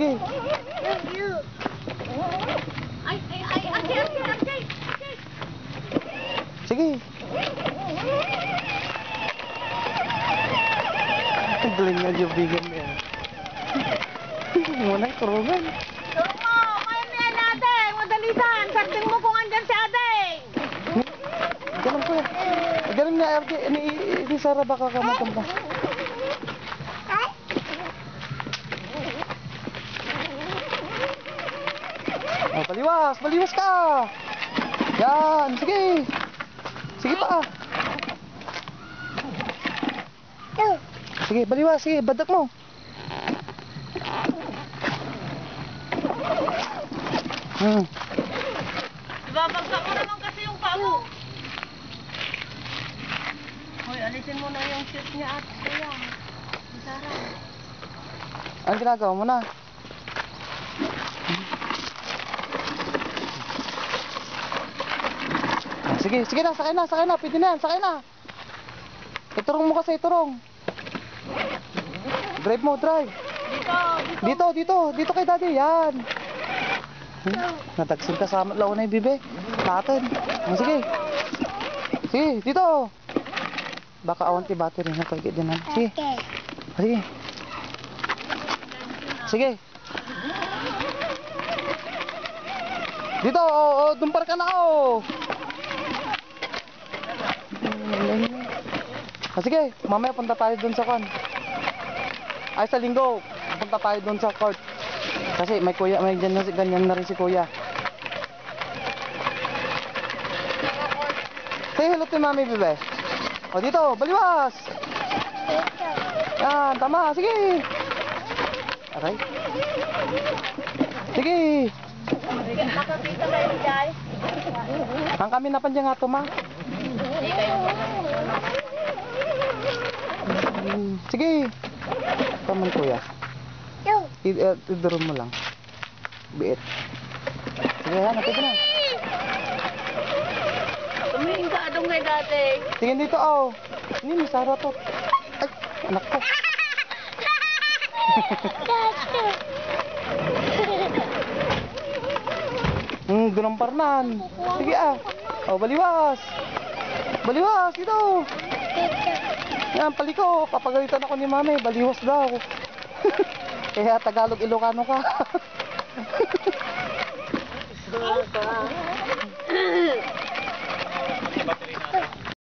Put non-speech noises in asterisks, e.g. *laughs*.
sige. Ay, ay, ay, ate, ate, ate. Sige. Ang galing nga yung bigan yan. Muna, turungan. Tulong mo, kaya na yan ate. Madalitan. Sakting mo kung andyan si ate. Ganun ko. Ganun nga, RJ. Ni, ni Sarah baka ka maganda. Oh, baliwas! Baliwas ka! Yan! Sige! Sige pa! Sige, baliwas! Sige, badak mo! Hmm. Ibabagsak mo naman kasi yung paa mo. Hoy, alisin mo na yung shoot niya at kuya. Anong ginagawa mo na? Sige, sige na, sakay na, sakay na, pwede na yan, sakay na. Iturong mo kasi, iturong. Drive mo, drive. Dito, dito. Dito, dito, dito kay daddy, yan. Hmm, natagsin ka sa launay, bibe. Tatin. Ah, sige. Sige, dito. Baka awanti battery na pagkit din. ah. Sige. Ah, Sige. Sige. Dito, oh, oh, dumpar ka na, oh. Ah, sige, mamaya punta tayo dun sa kwan. Ay, sa linggo, punta tayo dun sa court. Kasi may kuya, may ganyan, ganyan na rin si kuya. Say hello to mami, bebe. O, dito, baliwas. Yan, tama, sige. Aray. Sige. Dyan. Ang kami na nga to, ma. Hmm, Sige. Taman, kuya. I- uh, iduro mo lang. Biit. Sige, yan, napito na. Tumingin ka adong kay dati. Tingin dito, oh. Ini, may Sara to. Ay, anak ko. *laughs* Hmm, gunampar nan. Sige ah. Oh, baliwas. Baliwas, dito. Yan, paliko. Papagalitan ako ni mami. Baliwas daw. *laughs* Kaya Tagalog Ilocano ka. *laughs*